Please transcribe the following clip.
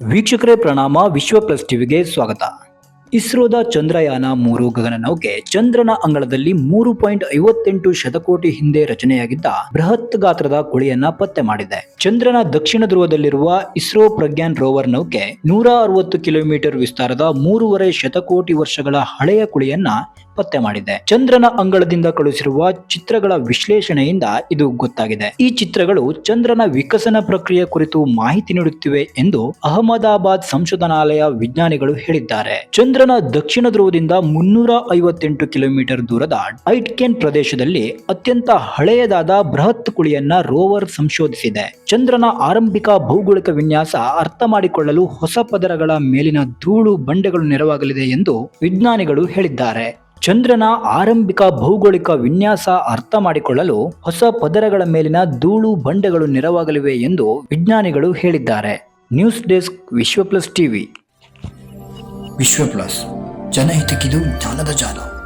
ವೀಕ್ಷಕರೇ ಪ್ರಣಾಮ, ವಿಶ್ವ ಪ್ಲಸ್ ಟಿವಿಗೆ ಸ್ವಾಗತ. ಇಸ್ರೋದ ಚಂದ್ರಯಾನ ಮೂರು ಗಗನನೌಕೆ ಚಂದ್ರನ ಅಂಗಳದಲ್ಲಿ ಮೂರು ಪಾಯಿಂಟ್ ಐವತ್ತೆಂಟು ಶತಕೋಟಿ ಹಿಂದೆ ರಚನೆಯಾಗಿದ್ದ ಬೃಹತ್ ಗಾತ್ರದ ಕುಳಿಯನ್ನ ಪತ್ತೆ ಮಾಡಿದೆ. ಚಂದ್ರನ ದಕ್ಷಿಣ ಧ್ರುವದಲ್ಲಿರುವ ಇಸ್ರೋ ಪ್ರಜ್ಞಾನ್ ರೋವರ್ ನೌಕೆ ನೂರ ಅರವತ್ತು ಕಿಲೋಮೀಟರ್ ವಿಸ್ತಾರದ ಮೂರುವರೆ ಶತಕೋಟಿ ವರ್ಷಗಳ ಹಳೆಯ ಕುಳಿಯನ್ನ ಪತ್ತೆ ಮಾಡಿದೆ. ಚಂದ್ರನ ಅಂಗಳದಿಂದ ಕಳುಹಿಸಿರುವ ಚಿತ್ರಗಳ ವಿಶ್ಲೇಷಣೆಯಿಂದ ಇದು ಗೊತ್ತಾಗಿದೆ. ಈ ಚಿತ್ರಗಳು ಚಂದ್ರನ ವಿಕಸನ ಪ್ರಕ್ರಿಯೆ ಕುರಿತು ಮಾಹಿತಿ ನೀಡುತ್ತಿವೆ ಎಂದು ಅಹಮದಾಬಾದ್ ಸಂಶೋಧನಾಲಯ ವಿಜ್ಞಾನಿಗಳು ಹೇಳಿದ್ದಾರೆ. ಚಂದ್ರನ ದಕ್ಷಿಣ ಧ್ರುವದಿಂದ ಮುನ್ನೂರ ಐವತ್ತೆಂಟು ಕಿಲೋಮೀಟರ್ ದೂರದ ಐಟ್ಕೆನ್ ಪ್ರದೇಶದಲ್ಲಿ ಅತ್ಯಂತ ಹಳೆಯದಾದ ಬೃಹತ್ ಕುಳಿಯನ್ನ ರೋವರ್ ಸಂಶೋಧಿಸಿದೆ. ಚಂದ್ರನ ಆರಂಭಿಕ ಭೌಗೋಳಿಕ ವಿನ್ಯಾಸ ಅರ್ಥ ಮಾಡಿಕೊಳ್ಳಲು ಹೊಸ ಪದರಗಳ ಮೇಲಿನ ಧೂಳು ಬಂಡೆಗಳು ನೆರವಾಗಲಿದೆ ಎಂದು ವಿಜ್ಞಾನಿಗಳು ಹೇಳಿದ್ದಾರೆ. ಚಂದ್ರನ ಆರಂಭಿಕ ಭೌಗೋಳಿಕ ವಿನ್ಯಾಸ ಅರ್ಥ ಮಾಡಿಕೊಳ್ಳಲು ಹೊಸ ಪದರಗಳ ಮೇಲಿನ ಧೂಳು ಬಂಡೆಗಳು ನೆರವಾಗಲಿವೆ ಎಂದು ವಿಜ್ಞಾನಿಗಳು ಹೇಳಿದ್ದಾರೆ. News desk Vishwa plus TV. Vishwa plus ಜನಹಿತಕ್ಕಿದು ಜ್ಞಾನದ ಜಾಲ.